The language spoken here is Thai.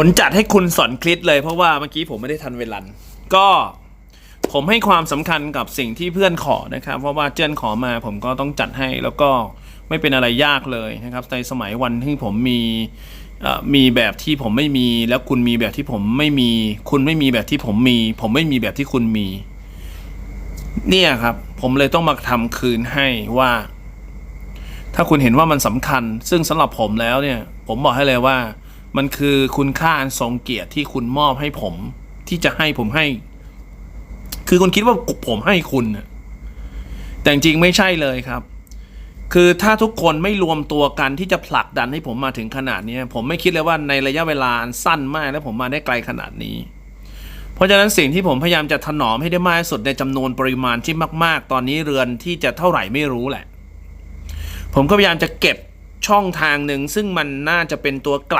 ผลจัดให้คุณสอนคลิปเลยเพราะว่าเมื่อกี้ผมไม่ได้ทันเวลัน ก็ผมให้ความสำคัญกับสิ่งที่เพื่อนขอนะครับ เพราะว่าเจ้นขอมาผมก็ต้องจัดให้แล้วก็ไม่เป็นอะไรยากเลยนะครับ ในสมัยวันที่ผมมีมีแบบที่ผมไม่มี แล้วคุณมีแบบที่ผมไม่มี คุณไม่มีแบบที่ผมมี ผมไม่มีแบบที่คุณมี เนี่ยครับ ผมเลยต้องมาทำคืนให้ว่า ถ้าคุณเห็นว่ามันสำคัญ ซึ่งสำหรับผมแล้วเนี่ย ผมบอกให้เลยว่า มันคือคุณค่าอันทรงเกียรติที่คุณมอบให้ผม ที่จะให้ผมให้ คือคุณคิดว่าผมให้คุณแต่จริงไม่ใช่เลยครับ คือถ้าทุกคนไม่รวมตัวกันที่จะผลักดันให้ผมมาถึงขนาดนี้ผมไม่คิดเลยว่าในระยะเวลาสั้นมากแล้วผมมาได้ไกลขนาดนี้ เพราะฉะนั้นสิ่งที่ผมพยายามจะถนอมให้ได้มากที่สุดในจำนวนปริมาณที่มาก ๆ ตอนนี้เรือนที่จะเท่าไหร่ไม่รู้แหละ ผมก็พยายามจะเก็บช่องทางหนึ่งซึ่งมันน่าจะเป็นตัวกลัด